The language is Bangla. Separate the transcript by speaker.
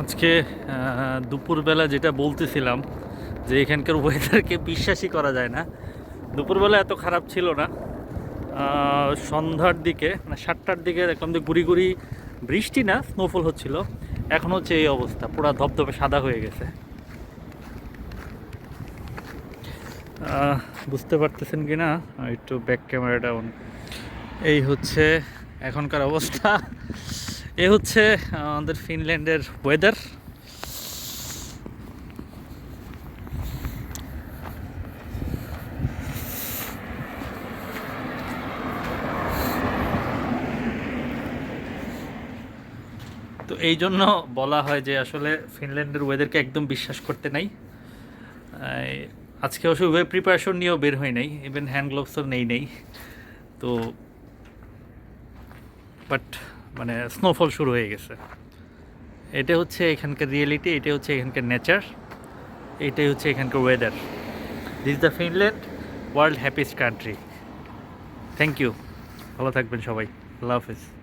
Speaker 1: আজকে দুপুরবেলা যেটা বলতেছিলাম যে এখানকার ওয়েদারকে বিশ্বাসই করা যায় না। দুপুরবেলা এত খারাপ ছিল না। সন্ধ্যার দিকে মানে সাতটার দিকে দেখলাম যে গুড়ি গুড়ি বৃষ্টি না স্নোফল হচ্ছিল। এখন হচ্ছে এই অবস্থা, পুরো ধপধপে সাদা হয়ে গেছে। বুঝতে পারতেছেন কি না? একটু ব্যাক ক্যামেরাটা অন এই হচ্ছে এখনকার অবস্থা। এ হচ্ছে আমাদের ফিনল্যান্ডের ওয়েদার তো এই জন্য বলা হয় যে আসলে ফিনল্যান্ডের ওয়েদারকে একদম বিশ্বাস করতে নাই। আজকে অবশ্য ওয়েব প্রিপারেশন নিয়েও বের হয় নাই ইভেন হ্যান্ড গ্লোভসও নেই নেই। তো বাট মানে স্নোফল শুরু হয়ে গেছে। এটা হচ্ছে এখানকার রিয়েলিটি এটা হচ্ছে এখানকার নেচার এটাই হচ্ছে এখানকার weather this the Finland world happiest country thank you ভালো থাকবেন সবাই। আল্লাহ হাফিজ।